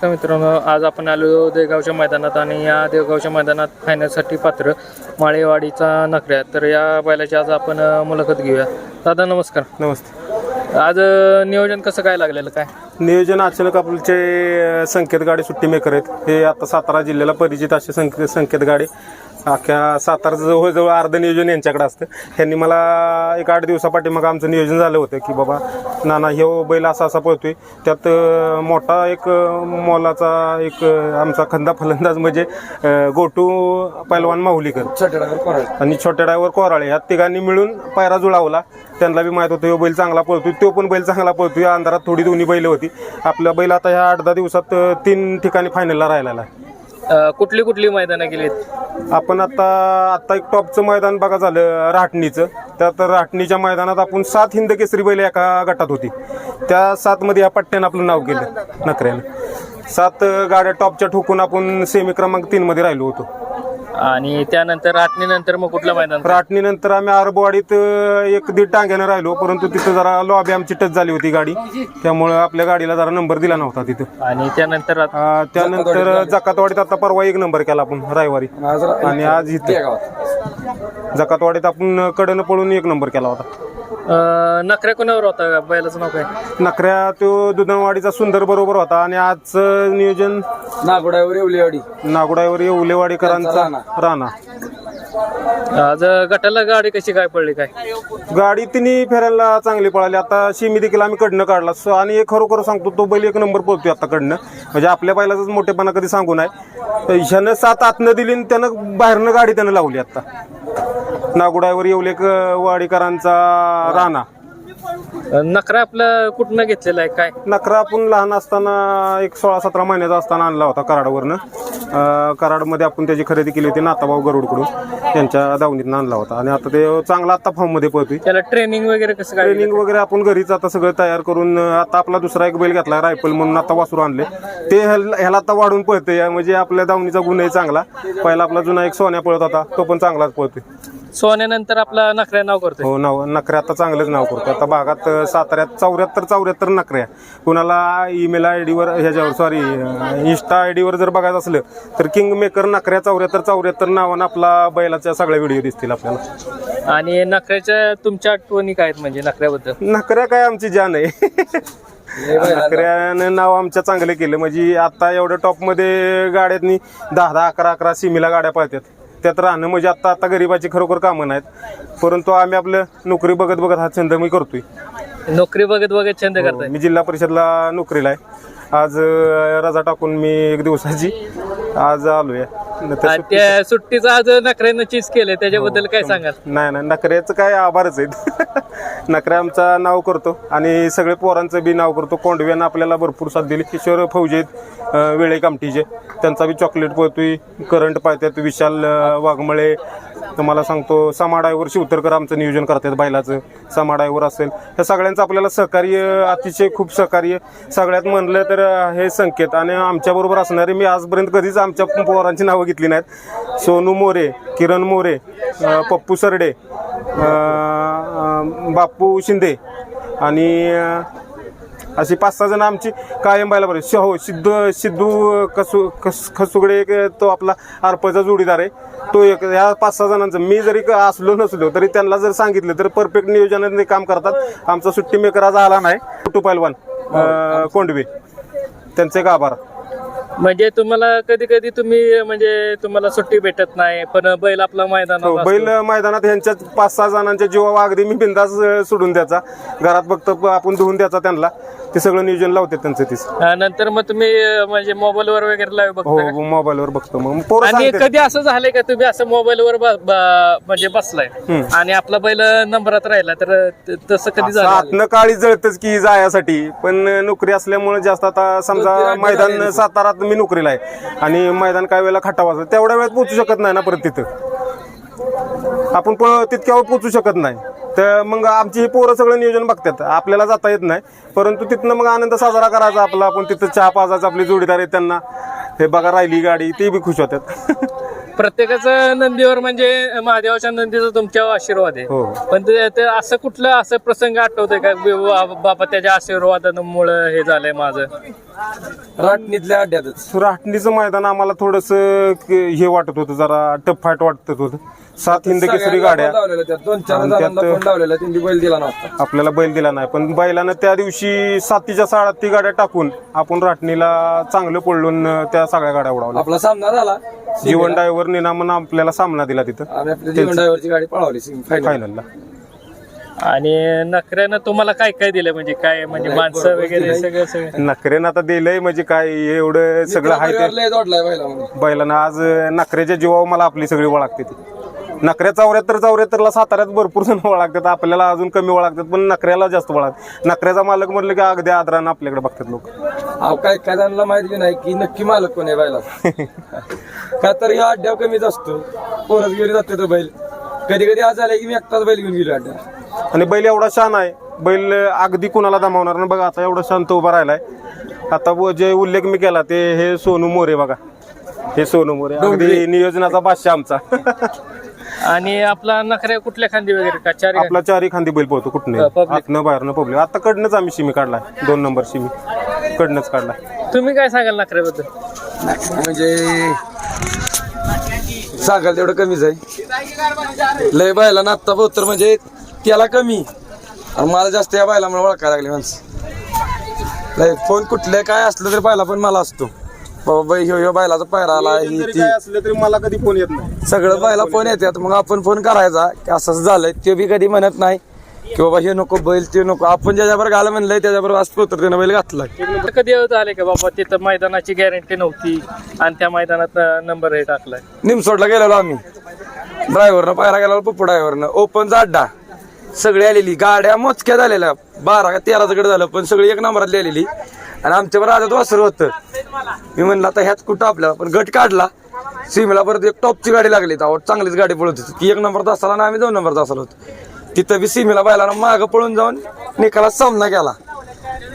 नमस्कार मित्रांनो आज आपण आलो देगावच्या मैदानात आणि या देगावच्या मैदानात फायनलसाठी पात्र माळेवाडीचा नखऱ्या तर या बैलाची आज आपण मुलाखत घेऊया. दादा नमस्कार. नमस्ते. आज नियोजन कसं काय लागलेलं काय? नियोजन अचानक आपले संकेत गाडी सुट्टी मेकर आहेत. हे आता सातारा जिल्ह्याला परिचित असे संकेत संकेत गाडी अख्ख्या सातारा जवळजवळ अर्ध नियोजन यांच्याकडे असतं. ह्यांनी मला एक आठ दिवसापाठी मग आमचं नियोजन झालं होतं की बाबा नाना हे बैल असा असा पळतोय. त्यात मोठा एक मोलाचा एक आमचा खंदा फलंदाज म्हणजे गोटू पैलवान माहुलीकर. आणि छोट्या ड्रायव्हर कोराळे. ह्या तिघांनी मिळून पायरा जुळावला. त्यांना बी माहीत होतं ह्यो बैल चांगला पळतोय. तो पण बैल चांगला पळतोय. अंधारात थोडी दोन्ही बैल होती. आपला बैल आता ह्या आठ दहा दिवसात तीन ठिकाणी फायनलला राहिलेला आहे. कुठली कुठली मैदानं गेलीत? आपण आता आता एक टॉपचं मैदान बघा झालं राहटणीचं त्यात राहटणीच्या मैदानात आपण सात हिंद केसरी बैल एका गटात होती. त्या सातमध्ये या पट्ट्यानं आपलं नाव केलं नकऱ्यानं. सात गाड्या टॉपच्या ठोकून आपण सेमी क्रमांक तीनमध्ये राहिलो होतो. आणि त्यानंतर आठणीनंतर मग कुठलं मैदान राटणीनंतर आम्ही अरबवाडीत अं, एक दीड टांग्यानं राहिलो परंतु तिथं जरा लॉबी आमची टच झाली होती गाडी. त्यामुळं आपल्या गाडीला जरा नंबर दिला नव्हता तिथं. आणि त्यानंतर आत- त्यानंतर जकातवाडीत आता परवा एक नंबर केला आपण रविवारी. आणि आज इथं. जकातवाडीत आपण कडनं पळून एक नंबर केला होता. अ, नखऱ्या कोणावर होता? बैलाचं नाव काय? नखऱ्या तो दुधनवाडीचा सुंदर बरोबर होता आणि आजचं नियोजन? नागोडावर येवलेवाडी. नागुडावर उलेवाडीकरांचा राणा. आज गटाला गाडी कशी काय पडली काय? गाडी तिन्ही फेऱ्याला चांगली पळाली. आता शिमी देखील आम्ही कडनं काढला. सो आणि एक खरोखर सांगतो तो बैल एक नंबर पळतोय आता कडनं. म्हणजे आपल्या बैलाचाच मोठेपणा कधी सांगू नाही ह्यानं सात आतनं दिली आणि त्यानं बाहेरनं गाडी त्यानं लावली आता. नागुडावर येवलेक वाडीकरांचा राणा. अ, नखरा आपलं कुठनं घेतलेलं आहे? काय? नकरा आपण लहान असताना एक सोळा सतरा महिन्याचा असताना आणला होता कराडवरनं. अं, कराडमध्ये आपण त्याची खरेदी केली होती नाताभाऊ गरुडकडून. त्यांच्या दावणीतनं आणला होता. आणि आता ते चांगला आता फॉर्ममध्ये पळतोय. त्याला ट्रेनिंग वगैरे कसं काय ट्रेनिंग वगैरे आपण घरीच आता सगळं तयार करून अं, आता आपला दुसरा एक बैल घेतला रायफल म्हणून आता वासरू आणले. ते ह्याला ह्याला आता वाढून पळतंय. म्हणजे आपल्या दावणीचा गुण आहे चांगला. पहिला आपला जुना एक सोन्या पळत होता तो पण चांगलाच पळतोय. सोन्यानंतर आपला नखऱ्या नाव करतोय. हो नाव नखऱ्या आता चांगलंच नाव करतो आता भागात साताऱ्यात चौऱ्याहत्तर चौऱ्याहत्तर नखऱ्या कुणाला ईमेल आय डीवर ह्याच्यावर सॉरी इन्स्टा आय डीवर जर बघायचं असलं तर किंग मेकर नखऱ्या चौऱ्याहत्तर चौऱ्याहत्तर नावानं आपला बैलाच्या सगळ्या व्हिडिओ दिसतील आपल्याला. आणि नखऱ्याच्या तुमच्या आठवणी काय आहेत म्हणजे नखऱ्याबद्दल नखऱ्या काय आमची जान आहे. नखऱ्यानं नाव आमच्या चांगलं केलं. म्हणजे आता एवढ्या टॉपमध्ये गाड्यांनी दहा दहा अकरा अकरा सिमीला गाड्या पळतात त्यात राहणं म्हणजे आता आता गरीबाची खरोखर कामं नाहीत. परंतु आम्ही आपलं नोकरी बघत बघत हा छंद मी करतोय. नोकरी बघत बघत छंद करताय? मी जिल्हा परिषदला नोकरीला आहे. आज अं, रजा टाकून मी एक दिवसाची आज आलोय. आणि त्या सुट्टीचं आज नखऱ्यानं चीज केलंय त्याच्याबद्दल काय सांगाल? नाही नाही नकऱ्याचं काय आभारच आहेत नकऱ्या आमचा नाव करतो आणि सगळे पोरांचं बी नाव करतो. कोंडव्यानं आपल्याला भरपूर साथ दिली. किशोर फौजे आहेत अं, वेळे कामटीचे त्यांचा बी चॉकलेट पळतोय करंट पाळतात विशाल अं, वाघमळे तुम्हाला सांगतो समाडायवर शिवतरकर आमचं नियोजन करतात बैलाचं. समाडायवर असेल. ह्या सगळ्यांचं आपल्याला सहकार्य अतिशय खूप सहकार्य. सगळ्यात म्हणलं तर हे संकेत आणि आमच्याबरोबर असणारे मी आजपर्यंत कधीच आमच्या पोरांची नावं घेतली नाहीत. सोनू मोरे किरण मोरे पप्पू सरडे बाप्पू बापू शिंदे आणि अशी पाच सहा जण आमची कायम बायला बरे हो सिद्धू सिद्धू कसू कस खसुगडे एक तो आपला आरपचा जोडीदार आहे. तो एक ह्या पाच सहा जणांचं मी जरी असलो नसलो तरी त्यांना जर सांगितलं तर परफेक्ट नियोजनाने काम करतात. आमचा सुट्टी मेकर आज आला नाही कुटू पैलवान अं, कोंडवे. त्यांचे एक आभार. म्हणजे तुम्हाला कधी कधी तुम्ही म्हणजे तुम्हाला सुट्टी भेटत नाही पण बैल आपला मैदान हो बैल मैदानात ह्यांच्या पाच सहा जणांच्या जीवा अगदी मी बिंदास सोडून द्यायचा. घरात फक्त प- आपण धुवून द्यायचा त्यांना. ते सगळं नियोजन लावते त्यांचं तीच नंतर मग तुम्ही अं, म्हणजे मोबाईल वर वगैरे लाईव्ह हो बघता का? मोबाईलवर बघतो मग. पोरं आणि सांगतात. कधी असं झालंय का तुम्ही असं मोबाईल वर ब- ब- म्हणजे बसलाय? आणि आपला बैल नंबरात राहिला तर त- तसं कधी झालं? आतनं काळी जळतच की जायासाठी. पण नोकरी असल्यामुळे जास्त आता समजा मैदान सातारात मी नोकरीला आहे. आणि मैदान काय वेळेला खटावा वाजला तेवढ्या वेळात पोचू शकत नाही ना परत तिथं. आपण प- तितक्या वेळ शकत नाही. तर मग आमची ही पोरं सगळं नियोजन बघतात. आपल्याला जाता येत नाही. परंतु तिथनं मग आनंद साजरा करायचा आपला. आपण तिथं चहा पाजायचा आपली जोडीदार आहेत त्यांना. हे बघा राहिली गाडी. ते बी खुश होतात प्रत्येकाचं नंदीवर म्हणजे महादेवाच्या नंदीचा तुमच्यावर आशीर्वाद आहे. हो. पण ते ते असं कुठलं असं प्रसंग आठवतंय का? बी- बा- बाबा त्याच्या आशीर्वादामुळं हे झालंय माझं. राटणीतल्या अड्ड्यातच. राहटणीचं मैदान आम्हाला थोडस हे वाटत होतं जरा टफ फाईट वाटत होतं. सात हिंद केसरी गाड्या. लावलेल्या त्यात दोन चार आणि जणांना त्यात- फोन लावलेला त्यांनी बैल दिला नव्हता. आपल्याला बैल दिला नाही. पण बैलानं त्या दिवशी सातीच्या साडात ती गाड्या टाकून आपण राटणीला चांगलं पडलून त्या सगळ्या गाड्या उडवल्या. आपला सामना झाला. जीवन डायव्हर निनामन आपल्याला सामना दिला तिथं. आम्ही आपल्या जीवन ड्रायव्हरची गाडी पळवली फायनल फायनलला आणि नखऱ्यानं तुम्हाला काय काय दिलं? म्हणजे काय म्हणजे माणसं वगैरे सगळं सगळं. नखरेनं आता दिलंय म्हणजे काय एवढं सगळं आहे ते. जोडलाय म्हणून. बैलानं आज नखऱ्याच्या जीवावर मला आपली सगळी ओळखते ती नखऱ्या चौऱ्याहत्तर चौऱ्याहत्तरला साताऱ्यात भरपूर जण ओळखतात. आपल्याला अजून कमी ओळखतात पण नखऱ्याला जास्त ओळखतात नखऱ्याचा मालक म्हणलं की अगदी आदरानं आपल्याकडे बघतात लोक. अहो काय काय जणांना माहिती नाही की नक्की मालक कोण आहे बैला का तर या अड्ड्यावर कमीच असतो. पोरच घेऊन जातो तो बैल. कधी कधी आज झालं की मी एकटाच बैल घेऊन गेलो अड्ड्या आणि बैल एवढा शान आहे. बैल अगदी कुणाला दमावणार नाही. बघा आता एवढा शांत उभा राहिलाय. आता व जे उल्लेख मी केला ते हे सोनू मोरे बघा. हे सोनू मोरे. अगदी नियोजनाचा बादशाह आमचा. आणि आपला नखऱ्या कुठल्या खांदी वगैरे का? चार आपला चारी खांदी बैल पोहतो कुठने? public. आतनं बाहेरनं पब्लिक. आता कडनंच आम्ही शिमी काढलाय. दोन नंबर शिमी. कडनंच काढलाय तुम्ही काय सांगाल नखऱ्याबद्दल? म्हणजे सांगाल तेवढं कमीच आहे लय बायला नात्ता तर म्हणजे त्याला कमी. आणि मला जास्त या बायला ओळखायला लागली माणसं. लय फोन कुठले काय असलं तरी पाहिला पण मला असतो. बाबा बाई ह्यो ह्यो बायलाचा पायरा आला ही जरी ती. काय असलं तरी मला कधी फोन येत नाही. सगळं बायला फोन येतात मग आपण फोन करायचा की असं असं झालंय ते बी कधी म्हणत नाही. की बाबा हे नको बैल ते नको. आपण ज्याच्याबरोबर घाला म्हणलंय त्याच्याबरोबर आज त्यानं बैल घातलाय. कधी झाले का बाबा? तिथं मैदानाची गॅरंटी नव्हती आणि त्या मैदानात नंबर हे टाकलाय. निमसोडला गेलेलो आम्ही. ड्रायव्हरनं पायरा गेला पप्पू ड्रायव्हरनं ओपनचा अड्डा. सगळी आलेली. गाड्या मोजक्या झालेल्या. बारा का तेराचं गड झालं पण सगळी एक नंबरातली आलेली. आणि आमच्यावर आजत वासर होतं. मी म्हणलं आता ह्यात कुठं आपल्याला पण गट काढला. सीमेला परत एक टॉपची गाडी लागली. तर चांगलीच गाडी पळत होती. ती एक नंबर तासाला आणि आम्ही दोन नंबर तासाला होतो. तिथं बी सीमेला बायला मागं पळून जाऊन निकाला सामना केला.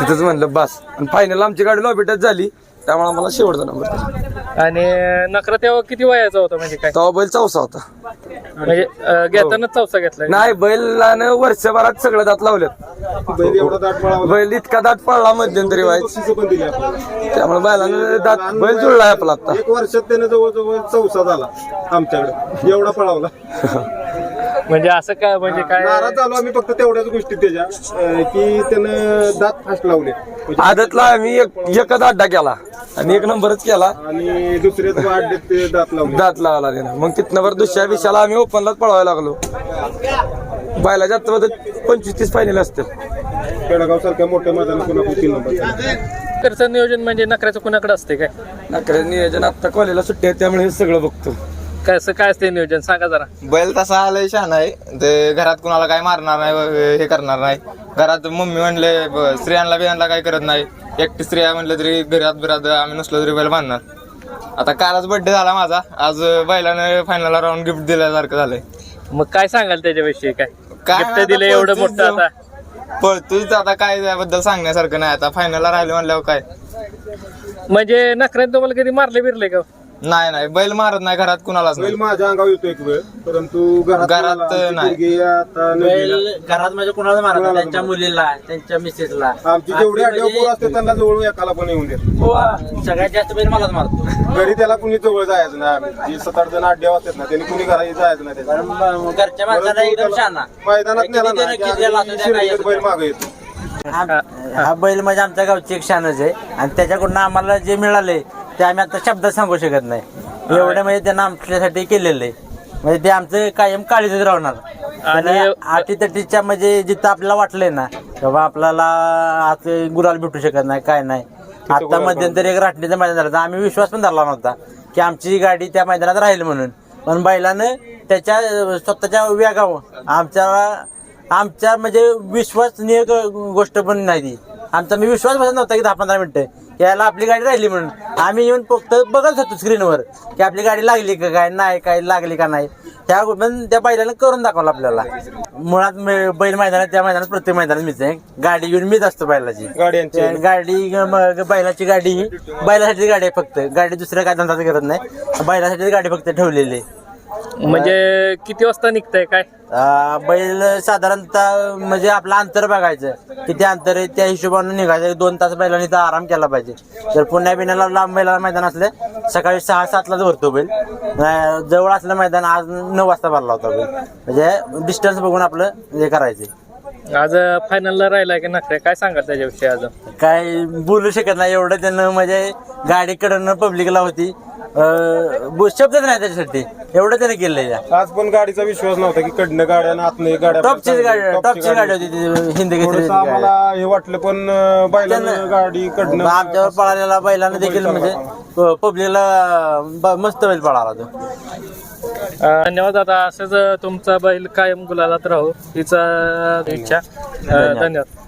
तिथंच म्हणलं बस. आणि फायनल आमची गाडी लॉबीटच झाली. त्यामुळे आम्हाला शेवटचा नंबर दिला. आणि नखरा तेव्हा किती वयाचा होता म्हणजे काय? तेव्हा बैल चौसा होता. म्हणजे अं, घेतानाच चौसा घेतलाय नाही बैलानं वर्षभरात सगळं दात लावलेत. बैल एवढा दाट पळावला बैल इतका दात पडला मध्यंतरी व्हायच बक्षिसं पण दिली आपल्याला. त्यामुळे बैलानं दात बैल जुळलाय आपला आता. एक वर्षात त्याने जवळजवळ चौसा झाला आमच्याकडे. एवढा पळावला. म्हणजे असं काय म्हणजे काय? नाराज झालो आम्ही फक्त तेवढ्याच गोष्टी त्याच्या अं, की त्यानं दात फास्ट लावले. म्हणजे आदतला आम्ही एक एकच अड्डा केला आणि एक नंबरच केला. आणि दुसऱ्याच ते दात लावले. दात लावला त्यानं मग तिथनं बरं दुसऱ्या विषयाला आम्ही ओपनलाच पळवायला लागलो. बैलाच्या आता पंचवीस तीस फायनल असते पेडगाव सारख्या मोठ्या मैदानात पुन्हा तीन नंबर? घरचं नियोजन म्हणजे नखऱ्याचं कुणाकडे असते काय? नाकऱ्या नियोजन आता कॉलेजला सुट्टी आहे त्यामुळे हे सगळं बघतो. कसं काय असते नियोजन? सांगा जरा. बैल तसा आलाय छान आहे. ते घरात कुणाला काय मारणार नाही हे करणार नाही. घरात मम्मी म्हणले ब- स्त्रियांना बियांना काय करत नाही. एकटी स्त्रिया म्हणलं तरी घरात बिरात आम्ही नसलो तरी बैल बांधणार आता कालच बर्थडे झाला माझा. आज बैलानं फायनलला राहून गिफ्ट दिल्यासारखं झालंय. मग काय सांगाल त्याच्याविषयी काय? काय गिफ्ट आता दिलं एवढं पळतोच मोठं आता. पळतोच आता काय त्याबद्दल सांगण्यासारखं नाही. आता फायनलला राहिलं म्हणल्यावर काय? म्हणजे नखऱ्याने तुम्हाला कधी मारले बिरले का? नाही नाही. बैल मारत नाही घरात कुणालाच बैल नाही. माझ्या अंगावर येतो एक वेळ परंतु घरात घरात आमची नाही. पोरगी आता नववीला. घरात म्हणजे कुणाला मारत त्यांच्या मुलीला त्यांच्या मिसेसला. आमची जेवढी अड्ड्या पोर असते त्यांना जवळ एकाला पण येऊन देत सगळ्यात जास्त बैल मलाच मारतो. घरी त्याला कुणी जवळ जायचं नाही आम्ही. जे सात आठ जण अड्ड्या असतात ना त्यांनी कुणी घरी जायचं नाही त्याच्या. कारण म- घरच्या माणसाला एकदम शाना मैदानात नेला ना की आम्ही शिर्डीत बैल. मागे येतो. हा हा बैल म्हणजे आमच्या गावची एक शानच आहे. आणि त्याच्याकडून आम्हाला जे मिळाले ते आम्ही आता शब्दात सांगू शकत नाही. एवढे म्हणजे त्यांना आमच्यासाठी केलेलं आहे. म्हणजे ते आमचं कायम काळीच राहणार. आणि अटीतटीच्या म्हणजे जिथं आपल्याला वाटलंय ना बाबा आपल्याला आज गुलाल भेटू शकत नाही काय नाही. आता मध्यंतरी एक राटणीचं मैदान झालं. आम्ही विश्वास पण धरला नव्हता की आमची गाडी त्या मैदानात राहील म्हणून. पण बैलानं त्याच्या स्वतःच्या वेगावर आमच्या आमच्या म्हणजे विश्वासनीय गोष्ट पण नाही ती. आमचा मी विश्वास बसत नव्हता की दहा पंधरा मिनिटं. याला आपली गाडी राहिली म्हणून. आम्ही येऊन फक्त बघत होतो स्क्रीनवर की आपली गाडी लागली का काय नाही काय लागली का नाही. त्या पण त्या बैलानं करून दाखवलं आपल्याला. मुळात बैल मैदानात त्या मैदानात प्रत्येक मैदानात मीच आहे. गाडी घेऊन मीच असतो बैलाची. गाडी बैलाची गाडी बैलासाठी गाडी आहे फक्त. गाडी दुसऱ्या काय धंदा करत नाही. बैलासाठी गाडी फक्त ठेवलेली आहे. म्हणजे किती वाजता निघतंय काय? अं, बैल साधारणतः म्हणजे आपलं अंतर बघायचं. किती अंतर आहे त्या हिशोबाने निघायचं. एक दोन तास बैलांनी तर आराम केला पाहिजे. जर पुण्या बिण्याला लांब बैला मैदान असले सकाळी सहा सातलाच भरतो बैल. अं, जवळ असलं मैदान आज नऊ वाजता भरला होता बैल. म्हणजे डिस्टन्स बघून आपलं हे करायचं. आज फायनलला राहिलाय की नखऱ्या काय सांगाल त्याच्याविषयी आज? काय बोलू शकत नाही. एवढं त्यानं म्हणजे गाडीकडनं पब्लिकला होती. अं, शब्दच नाही त्याच्यासाठी. एवढं त्याने केलंय. आज पण गाडीचा विश्वास नव्हता की कडनं गाड्या आणि आतनं गाड्या टॉपची गाडी टॉपची गाडी होती. ती हिंदी थोडंसं घेतली आम्हाला हे वाटलं पण अं, बैलानं गाडी कडनं आमच्यावर पळालेला बैलानं देखील म्हणजे पब्लिकला मस्त बैल पळाला तो. अं, धन्यवाद दादा. असंच तुमचा बैल कायम गुलालात राहू. हिचा इच्छा. अं, धन्यवाद.